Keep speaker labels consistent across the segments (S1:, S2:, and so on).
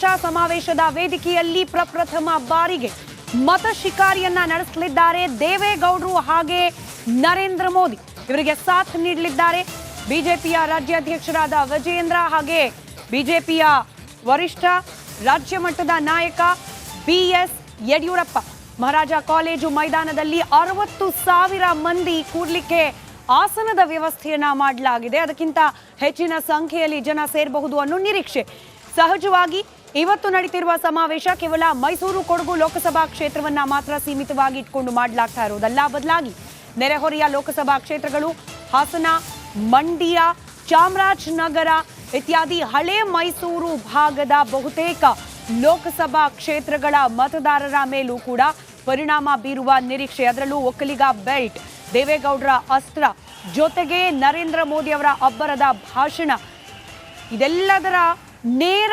S1: ಸಮಾವೇಶ ಸಮಾವೇಶದ ವೇದಿಕೆಯಲ್ಲಿ ಪ್ರಪ್ರಥಮ ಬಾರಿಗೆ ಮತ ಶಿಕಾರಿಯನ್ನ ನಡೆಸಲಿದ್ದಾರೆ ದೇವೇಗೌಡರು ಹಾಗೆ ನರೇಂದ್ರ ಮೋದಿ. ಇವರಿಗೆ ಸಾಥ್ ನೀಡಲಿದ್ದಾರೆ. ಬಿಜೆಪಿಯ ರಾಜ್ಯಾಧ್ಯಕ್ಷರಾದ ವಿಜೇಂದ್ರ ಹಾಗೆ ಬಿಜೆಪಿಯ ವರಿಷ್ಠ, ರಾಜ್ಯ ಮಟ್ಟದ ನಾಯಕ B S Yediyurappa. Maharaja college ಮೈದಾನದಲ್ಲಿ ಅರವತ್ತು ಸಾವಿರ ಮಂದಿ ಕೂಡಲಿಕ್ಕೆ ಆಸನದ ವ್ಯವಸ್ಥೆಯನ್ನ ಮಾಡಲಾಗಿದೆ. ಅದಕ್ಕಿಂತ ಹೆಚ್ಚಿನ ಸಂಖ್ಯೆಯಲ್ಲಿ ಜನ ಸೇರಬಹುದು ಅನ್ನೋ ನಿರೀಕ್ಷೆ. ಸಹಜವಾಗಿ ಇವತ್ತು ನಡೀತಿರುವ ಸಮಾವೇಶ ಕೇವಲ ಮೈಸೂರು ಕೊಡಗು ಲೋಕಸಭಾ ಕ್ಷೇತ್ರವನ್ನ ಮಾತ್ರ ಸೀಮಿತವಾಗಿ ಇಟ್ಕೊಂಡು ಮಾಡಲಾಗ್ತಾ ಇರೋದಲ್ಲ. ಬದಲಾಗಿ ನೆರೆಹೊರೆಯ ಲೋಕಸಭಾ ಕ್ಷೇತ್ರಗಳು, ಹಾಸನ, ಮಂಡ್ಯ, ಚಾಮರಾಜನಗರ ಇತ್ಯಾದಿ ಹಳೆ ಮೈಸೂರು ಭಾಗದ ಬಹುತೇಕ ಲೋಕಸಭಾ ಕ್ಷೇತ್ರಗಳ ಮತದಾರರ ಮೇಲೂ ಕೂಡ ಪರಿಣಾಮ ಬೀರುವ ನಿರೀಕ್ಷೆ. ಅದರಲ್ಲೂ ಒಕ್ಕಲಿಗ ಬೆಲ್ಟ್, ದೇವೇಗೌಡರ ಅಸ್ತ್ರ, ಜೊತೆಗೆ ನರೇಂದ್ರ ಮೋದಿ ಅವರ ಅಬ್ಬರದ ಭಾಷಣ. ಇದೆಲ್ಲದರ ನೇರ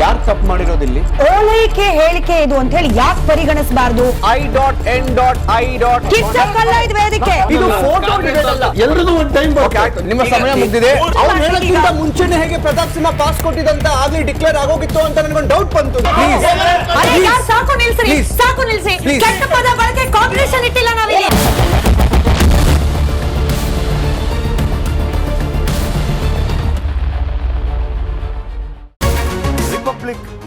S2: ಯಾರು ತಪ್ಪು ಮಾಡಿರೋದಿಲ್ಲಿ
S1: ಓಲೈಕೆ ಹೇಳಿಕೆ ಇದು ಅಂತ ಹೇಳಿ ಯಾಕೆ ಪರಿಗಣಿಸಬಾರದು?
S2: I dot N dot I dot
S1: ಕಿಚ್ಚಕ್ಕಲ್ಲ ಇದು ವೇದಿಕೆ
S2: ಇದು ಫೋಟೋ ಅಲ್ಲ
S3: ಎಲ್ಲರದು ಒಂದು ಟೈಮ್
S2: ನಿಮ್ಮ ಸಮಯ ಮುಗಿದಿದೆ. ಅವ್ರು ಹೇಳಕ್ಕಿಂತ ಮುಂಚೆನೆ ಹೇಗೆ ಪ್ರತಾಪ್ ಸಿಂಹ ಪಾಸ್ ಕೊಟ್ಟಿದಂತ ಆಗ್ಲಿ ಡಿಕ್ಲೇರ್ ಆಗೋಗಿತ್ತು ಅಂತ ನನಗೊಂದು ಡೌಟ್ ಬಂತು. ಪ್ಲೀಸ್
S1: ಅರೆ ಯಾರ್ ಸಾಕು
S2: ನಿಲ್ಸಿ
S1: ಸಾಕು ನಿಲ್ಸಿ. ಕೆಟ್ಟ ಪದ